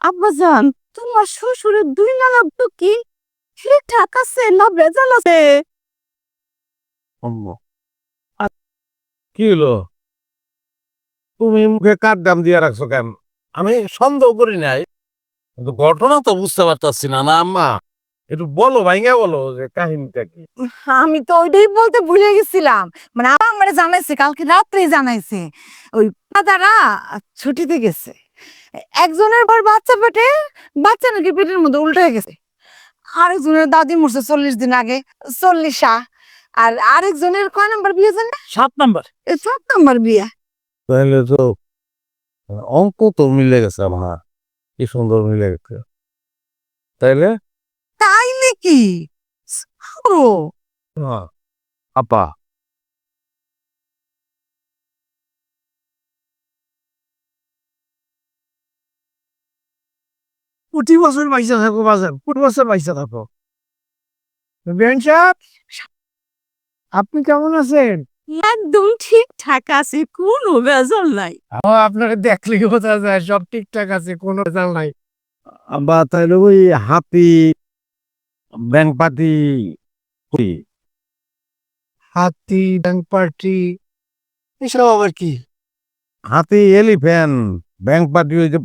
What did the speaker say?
আব্বাজান তোমার শ্বশুরের দুই নানা কি ঠিকঠাক আছে না বেজাল আছে? কি হলো? তুমি মুখে কার দাম দিয়ে রাখছো কেন? আমি সন্দেহ করি নাই। কিন্তু ঘটনা তো বুঝতে পারতাছি না না আম্মা? একটু বলো ভাইঙ্গা বলো যে কাহিনীটা কি? আমি তো ওইটাই বলতে ভুলে গেছিলাম। মানে আমার জানাইছে কালকে রাত্রে জানাইছে। ওই দাদারা ছুটিতে গেছে। একজনের পর বাচ্চা পেটে বাচ্চা নাকি পেটের মধ্যে উল্টে গেছে। আরেকজনের দাদি মরছে চল্লিশ দিন আগে চল্লিশা। আর আরেকজনের কয় নাম্বার বিয়ে জানে? সাত নাম্বার। সাত নাম্বার বিয়ে। তাহলে তো অঙ্ক তো মিলে গেছে আমার। কি সুন্দর মিলে গেছে। তাইলে? তাই নাকি ও হ্যাঁ, আপা। প্রতি বছর পয়সা থাকো বাজার প্রতি বছর পয়সা থাকো। বেন সাহেব আপনি কেমন আছেন? একদম ঠিকঠাক আছে কোনো বেজাল নাই। ও আপনাকে দেখলে বোঝা যায়? সব ঠিকঠাক আছে কোনো ভেজাল নাই। আব্বা তাইলে ওই হাতি ব্যাংক পাতি হাতি ব্যাংক পার্টি এসব আবার কি? হাতি এলিফ্যান্ট ব্যাংক পার্টি ওই যে